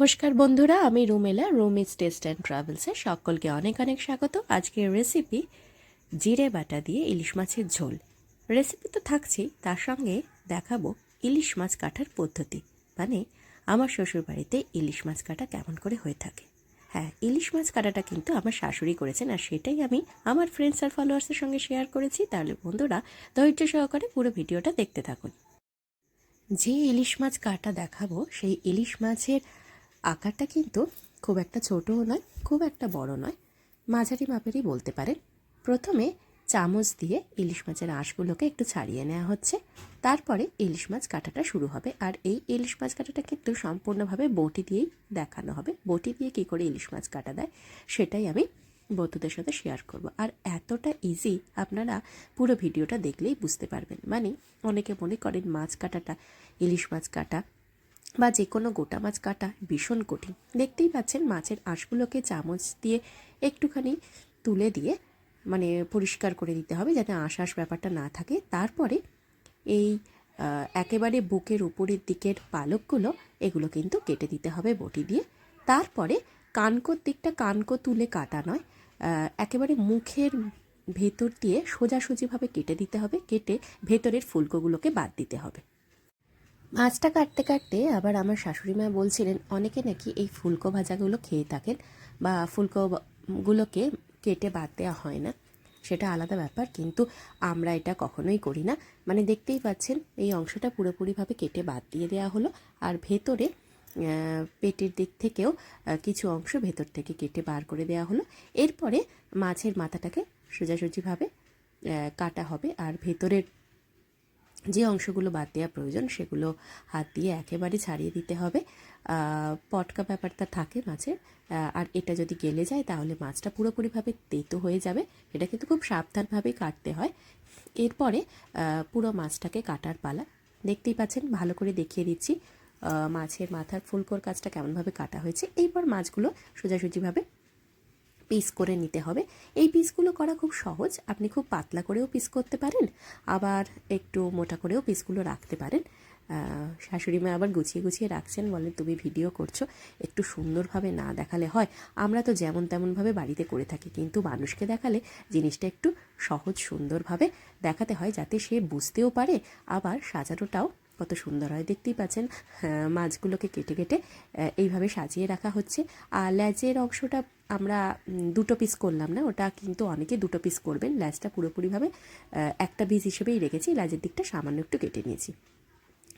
নমস্কার বন্ধুরা, আমি রুমেলা রুমিজ টেস্ট অ্যান্ড ট্রাভেলসে সকলকে অনেক অনেক স্বাগত। আজকের রেসিপি জিরে বাটা দিয়ে ইলিশ মাছের ঝোল। রেসিপি তো থাকছেই, তার সঙ্গে দেখাবো ইলিশ মাছ কাটার পদ্ধতি। মানে আমার শ্বশুর বাড়িতে ইলিশ মাছ কাটা কেমন করে হয়ে থাকে। হ্যাঁ ইলিশ মাছ কাটাটা কিন্তু আমার শাশুড়ি করেছেন আর সেটাই আমি আমার ফ্রেন্ডস আর ফলোয়ার্সের সঙ্গে শেয়ার করেছি। তাহলে বন্ধুরা, ধৈর্য সহকারে পুরো ভিডিওটা দেখতে থাকুন। যে ইলিশ মাছ কাটা দেখাবো, সেই ইলিশ মাছের আকারটা কিন্তু খুব একটা ছোটও নয়, খুব একটা বড় নয়। মাঝারি মাপেরই বলতে পারেন। প্রথমে চামচ দিয়ে ইলিশ মাছের আঁশগুলোকে একটু ছাড়িয়ে নেওয়া হচ্ছে। তারপরে ইলিশ মাছ কাটাটা শুরু হবে। আর এই ইলিশ মাছ কাটাটা কিন্তু সম্পূর্ণভাবে বটি দিয়েই দেখানো হবে। বটি দিয়ে কী করে ইলিশ মাছ কাটা দেয়, সেটাই আমি বন্ধুদের সাথে শেয়ার করব। আর এতটা ইজি আপনারা পুরো ভিডিওটা দেখলেই বুঝতে পারবেন। মানে অনেকে মনে করেন মাছ কাটাটা, ইলিশ মাছ কাটা বা যে কোনো গোটা মাছ কাটা ভীষণ কঠিন। দেখতেই পাচ্ছেন মাছের আঁশগুলোকে চামচ দিয়ে একটুখানি তুলে দিয়ে মানে পরিষ্কার করে দিতে হবে যাতে আঁশ আঁশ ব্যাপারটা না থাকে। তারপরে এই একেবারে বুকের উপরের দিকের পালকগুলো এগুলো কিন্তু কেটে দিতে হবে বটি দিয়ে। তারপরে কানকোর দিকটা কানকো তুলে কাটা নয় একেবারে মুখের ভেতর দিয়ে সোজাসুজিভাবে কেটে দিতে হবে। কেটে ভেতরের ফুলকোগুলোকে বাদ দিতে হবে। মাছটা কাটতে কাটতে আবার আমার শাশুড়ি মা বলছিলেন, অনেকে নাকি এই ফুলকো ভাজাগুলো খেয়ে থাকেন বা ফুলকোগুলোকে কেটে বাদ দেওয়া হয় না। সেটা আলাদা ব্যাপার, কিন্তু আমরা এটা কখনোই করি না। মানে দেখতেই পাচ্ছেন, এই অংশটা পুরোপুরিভাবে কেটে বাদ দিয়ে দেওয়া হলো। আর ভেতরে পেটের দিক থেকেও কিছু অংশ ভেতর থেকে কেটে বার করে দেওয়া হলো। এরপরে মাছের মাথাটাকে সোজাসুজিভাবে কাটা হবে। আর ভেতরের যে অংশগুলো বাদ দেওয়া প্রয়োজন, সেগুলো হাত দিয়ে একেবারে ছাড়িয়ে দিতে হবে। পটকা ব্যাপারটা থাকে মাছের আর এটা যদি গেলে যায় তাহলে মাছটা পুরোপুরিভাবে তেতো হয়ে যাবে। এটা কিন্তু খুব সাবধানভাবেই কাটতে হয়। এরপরে পুরো মাছটাকে কাটার পালা। দেখতেই পাচ্ছেন, ভালো করে দেখিয়ে দিচ্ছি মাছের মাথার ফুলকোর কাজটা কেমনভাবে কাটা হয়েছে। এইবার মাছগুলো সোজাসুজিভাবে পিস করে নিতে হবে। এই পিসগুলো করা খুব সহজ। আপনি খুব পাতলা করেও পিস করতে পারেন, আবার একটু মোটা করেও পিসগুলো রাখতে পারেন। শাশুড়ি মা আবার গুছিয়ে গুছিয়ে রাখছেন, বলেন, তুমি ভিডিও করছ, একটু সুন্দরভাবে না দেখালে হয়। আমরা তো যেমন তেমনভাবে বাড়িতে করে থাকি, কিন্তু মানুষকে দেখালে জিনিসটা একটু সহজ সুন্দরভাবে দেখাতে হয়, যাতে সে বুঝতেও পারে, আবার সাজানোটাও কত সুন্দর হয়। দেখতেই পাচ্ছেন মাছগুলোকে কেটে কেটে এইভাবে সাজিয়ে রাখা হচ্ছে। আর ল্যাজের অংশটা আমরা দুটো পিস করলাম না, ওটা কিন্তু অনেকে দুটো পিস করবেন। ল্যাজটা পুরোপুরিভাবে একটা পিস হিসেবেই রেখেছি। ল্যাজের দিকটা সামান্য একটু কেটে নিয়েছি।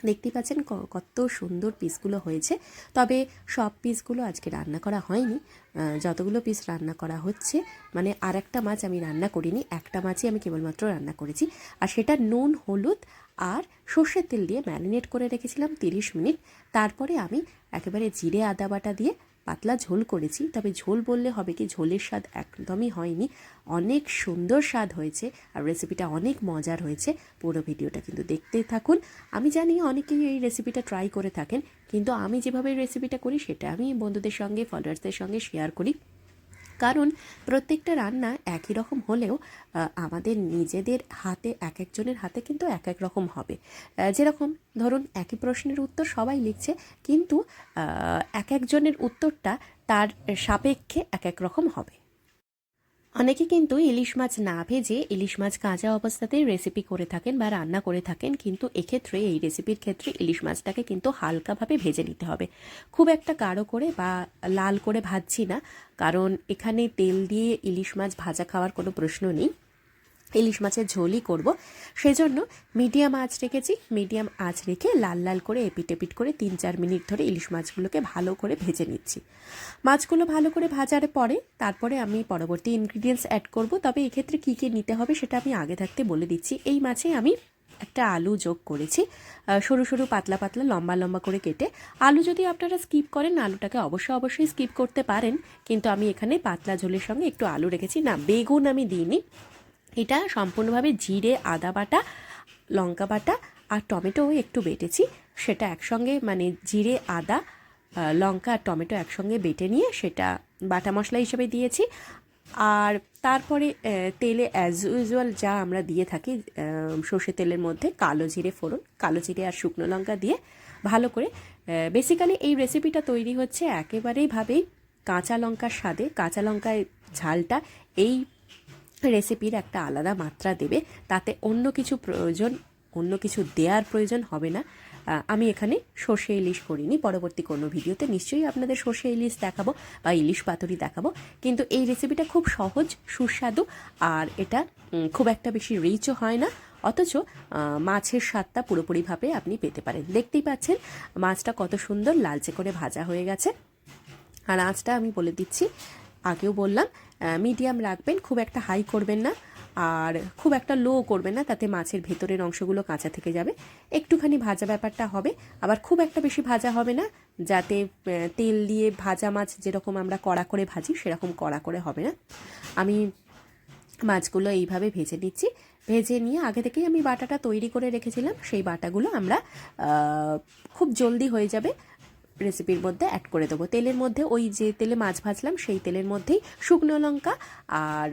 দেখতেই পাচ্ছেন কত সুন্দর পিসগুলো হয়েছে। তবে সব পিসগুলো আজকে রান্না করা হয়নি। যতগুলো পিস রান্না করা হচ্ছে মানে আর একটা মাছ আমি রান্না করিনি, একটা মাছই আমি কেবলমাত্র রান্না করেছি। আর সেটা নুন, হলুদ আর সর্ষের তেল দিয়ে ম্যারিনেট করে রেখেছিলাম তিরিশ মিনিট। তারপরে আমি একেবারে জিরে আদা বাটা দিয়ে পাতলা ঝোল করেছি, তবে ঝোল বললে হবে কি ঝোলের স্বাদ একদমই হয়নি। অনেক সুন্দর স্বাদ হয়েছে আর রেসিপিটা অনেক মজার হয়েছে। পুরো ভিডিওটা কিন্তু দেখতে থাকুন। আমি জানি অনেকেই এই রেসিপিটা ট্রাই করে থাকেন, কিন্তু আমি যেভাবে রেসিপিটা করি সেটা আমি বন্ধুদের সঙ্গে ফলোয়ার্সদের সঙ্গে শেয়ার করি। কারণ প্রত্যেকটা রান্না একই রকম হলেও আমাদের নিজেদের হাতে, এক একজনের হাতে কিন্তু এক এক রকম হবে। যেরকম ধরুন একই প্রশ্নের উত্তর সবাই লিখছে, কিন্তু এক একজনের উত্তরটা তার সাপেক্ষে এক এক রকম হবে। অনেকে কিন্তু ইলিশ মাছ না ভেজে ইলিশ মাছ কাঁচা অবস্থাতেই রেসিপি করে থাকেন বা রান্না করে থাকেন, কিন্তু এক্ষেত্রে, এই রেসিপির ক্ষেত্রে ইলিশ মাছটাকে কিন্তু হালকাভাবে ভেজে নিতে হবে। খুব একটা গাঢ় করে বা লাল করে ভাজছি না, কারণ এখানে তেল দিয়ে ইলিশ মাছ ভাজা খাওয়ার কোনো প্রশ্ন নেই। ইলিশ মাছের ঝোলই করব। সেজন্য মিডিয়াম আঁচ রেখেছি। মিডিয়াম আঁচ রেখে লাল লাল করে এপিট এপিট করে তিন চার মিনিট ধরে ইলিশ মাছগুলোকে ভালো করে ভেজে নিচ্ছি। মাছগুলো ভালো করে ভাজার পরে তারপরে আমি পরবর্তী ইনগ্রিডিয়েন্টস অ্যাড করব। তবে এক্ষেত্রে কী কী নিতে হবে সেটা আমি আগে থাকতে বলে দিচ্ছি। এই মাছে আমি একটা আলু যোগ করেছি। সরু সরু পাতলা পাতলা লম্বা লম্বা করে কেটে। আলু যদি আপনারা স্কিপ করেন, আলুটাকে অবশ্যই অবশ্যই স্কিপ করতে পারেন। কিন্তু আমি এখানে পাতলা ঝোলের সঙ্গে একটু আলু রেখেছি। না, বেগুন আমি দিইনি। এটা সম্পূর্ণভাবে জিরে, আদা বাটা, লঙ্কা বাটা আর টমেটো একটু বেটেছি। সেটা একসঙ্গে মানে জিরে, আদা লঙ্কা আর টমেটো একসঙ্গে বেটে নিয়ে সেটা বাটা মশলা হিসেবে দিয়েছি। আর তারপরে তেলে অ্যাজ ইউজুয়াল যা আমরা দিয়ে থাকি সর্ষে তেলের মধ্যে কালো জিরে ফোড়ন, কালো জিরে আর শুকনো লঙ্কা দিয়ে ভালো করে বেসিক্যালি এই রেসিপিটা তৈরি হচ্ছে একেবারেইভাবেই কাঁচা লঙ্কার স্বাদে। কাঁচা লঙ্কায় ঝালটা এই রেসিপির একটা আলাদা মাত্রা দেবে। তাতে অন্য কিছু প্রয়োজন, অন্য কিছু দেওয়ার প্রয়োজন হবে না। আমি এখানে সর্ষে ইলিশ করিনি। পরবর্তী কোনো ভিডিওতে নিশ্চয়ই আপনাদের সর্ষে ইলিশ দেখাবো বা ইলিশ পাতুরি দেখাবো। কিন্তু এই রেসিপিটা খুব সহজ, সুস্বাদু আর এটা খুব একটা বেশি রিচও হয় না। অথচ মাছের স্বাদটা পুরোপুরিভাবে আপনি পেতে পারেন। দেখতেই পাচ্ছেন, মাছটা কত সুন্দর লালচে করে ভাজা হয়ে গেছে। আর আঁচটা আমি বলে দিচ্ছি আগেও বললাম মিডিয়াম রাখবেন, খুব একটা হাই করবেন না আর খুব একটা লো করবেন না, তাতে মাছের ভেতরের অংশগুলো কাঁচা থেকে যাবে। একটুখানি ভাজা ব্যাপারটা হবে, আবার খুব একটা বেশি ভাজা হবে না, যাতে তেল দিয়ে ভাজা মাছ যেরকম আমরা কড়া করে ভাজি, সেরকম কড়া করে হবে না। আমি মাছগুলো এইভাবে ভেজে নিচ্ছি। ভেজে নিয়ে আগে থেকেই আমি বাটাটা তৈরি করে রেখেছিলাম, সেই বাটাগুলো আমরা খুব জলদি হয়ে যাবে। রেসিপির মধ্যে অ্যাড করে দেবো। তেলের মধ্যে ওই যে তেলে মাছ ভাজলাম, সেই তেলের মধ্যেই শুকনো লঙ্কা আর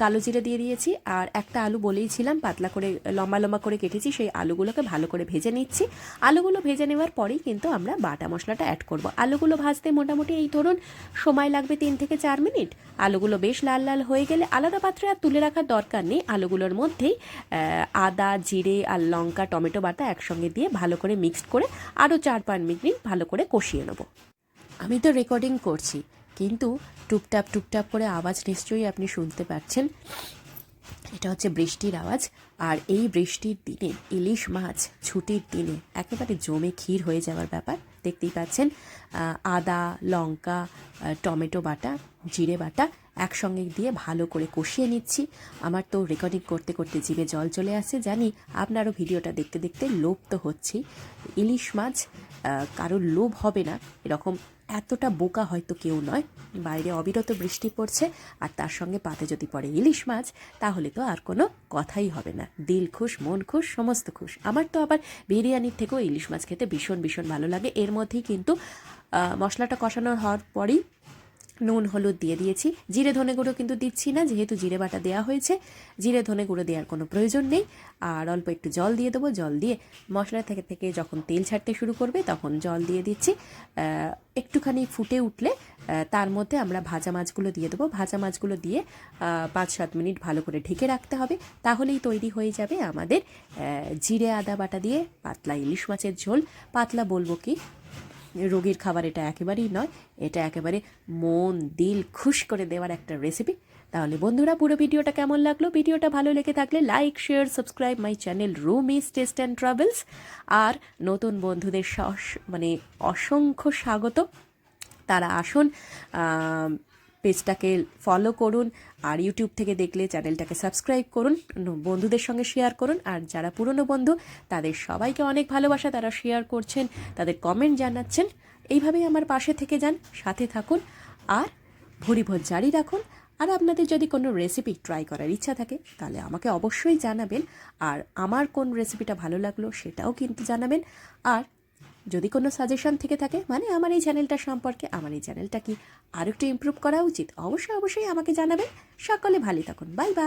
কালো জিরে দিয়ে দিয়েছি। আর একটা আলু বলেইছিলাম পাতলা করে, লম্বা লম্বা করে কেটেছি, সেই আলুগুলোকে ভালো করে ভেজে নিচ্ছি। আলুগুলো ভেজে নেওয়ার পরেই কিন্তু আমরা বাটা মশলাটা অ্যাড করব। আলুগুলো ভাজতে মোটামুটি এই ধরুন, সময় লাগবে তিন থেকে চার মিনিট। আলুগুলো বেশ লাল লাল হয়ে গেলে আলাদা পাত্রে আর তুলে রাখার দরকার নেই। আলুগুলোর মধ্যেই আদা, জিরে আর লঙ্কা, টমেটো বাটা একসঙ্গে দিয়ে ভালো করে মিক্সড করে আরও চার পাঁচ মিনিট ভালো করে কষিয়ে নেব। আমি তো রেকর্ডিং করছি, কিন্তু টুপটাপ টুপটাপ করে আওয়াজ নিশ্চয়ই আপনি শুনতে পাচ্ছেন। এটা হচ্ছে বৃষ্টির আওয়াজ, আর এই বৃষ্টির দিনে, ইলিশ মাছ ছুটির দিনে একেবারে জমে ক্ষীর হয়ে যাওয়ার ব্যাপার, দেখতেই পাচ্ছেন আদা, লঙ্কা টমেটো বাটা, জিরে বাটা একসঙ্গে দিয়ে ভালো করে কষিয়ে নিচ্ছি। আমার তো রেকর্ডিং করতে করতে জিভে জল চলে আসছে জানি আপনারও ভিডিওটা দেখতে দেখতে লোভ তো হচ্ছেই। ইলিশ মাছ কারোর লোভ হবে না। এরকম এতটা বোকা হয়তো কেউ নয়। বাইরে অবিরত বৃষ্টি পড়ছে আর তার সঙ্গে পাতে যদি পড়ে ইলিশ মাছ, তাহলে তো আর কোনো কথাই হবে না। দিল খুশ, মন খুশ, সমস্ত খুশ। আমার তো আবার বিরিয়ানির থেকেও ইলিশ মাছ খেতে ভীষণ ভীষণ ভালো লাগে। এর মধ্যেই কিন্তু মশলাটা কষানোর হওয়ার পরেই নুন, হলুদ দিয়ে দিয়েছি। জিরে, ধনে গুঁড়ো কিন্তু দিচ্ছি না, যেহেতু জিরে বাটা দেওয়া হয়েছে। জিরে, ধনে গুঁড়ো দেওয়ার কোনো প্রয়োজন নেই। আর অল্প একটু জল দিয়ে দেবো। জল দিয়ে মশলা থেকে থেকে যখন তেল ছাড়তে শুরু করবে, তখন জল দিয়ে দিচ্ছি। একটুখানি ফুটে উঠলে তার মধ্যে আমরা ভাজা মাছগুলো দিয়ে দেবো। ভাজা মাছগুলো দিয়ে পাঁচ, সাত মিনিট ভালো করে ঢেকে রাখতে হবে। তাহলেই তৈরি হয়ে যাবে আমাদের জিরে, আদা বাটা দিয়ে পাতলা ইলিশ মাছের ঝোল। পাতলা বলব কি? রোগীর খাবার এটা একেবারেই নয়, এটা একেবারে মন, দিল খুশ করে দেওয়ার একটা রেসিপি তাহলে বন্ধুরা, পুরো ভিডিওটা কেমন লাগল? ভিডিওটা ভালো লেগে থাকলে like share subscribe my channel Rumi's taste and travels আর নতুন বন্ধুদের মানে অসংখ্য স্বাগত তারা আসুন পেজটাকে ফলো করুন আর ইউটিউব থেকে দেখলে চ্যানেলটাকে সাবস্ক্রাইব করুন বন্ধুদের সঙ্গে শেয়ার করুন, আর যারা পুরনো বন্ধু, তাদের সবাইকে অনেক ভালোবাসা তারা শেয়ার করছেন, তাদের কমেন্ট জানাচ্ছেন। এইভাবেই আমার পাশে থেকে যান, সাথে থাকুন, আর ভরিভোজ জারি রাখুন। আর আপনাদের যদি কোনো রেসিপি ট্রাই করার ইচ্ছা থাকে, তাহলে আমাকে অবশ্যই জানাবেন, আর আমার কোন রেসিপিটা ভালো লাগল সেটাও কিন্তু জানাবেন। আর যদি কোনো সাজেশন থেকে থাকে মানে আমার এই চ্যানেলটা সম্পর্কে, আমার এই চ্যানেলটা কি আর একটু ইমপ্রুভ করা উচিত? অবশ্যই অবশ্যই আমাকে জানাবেন। সকলে ভালো থাকুন। Bye bye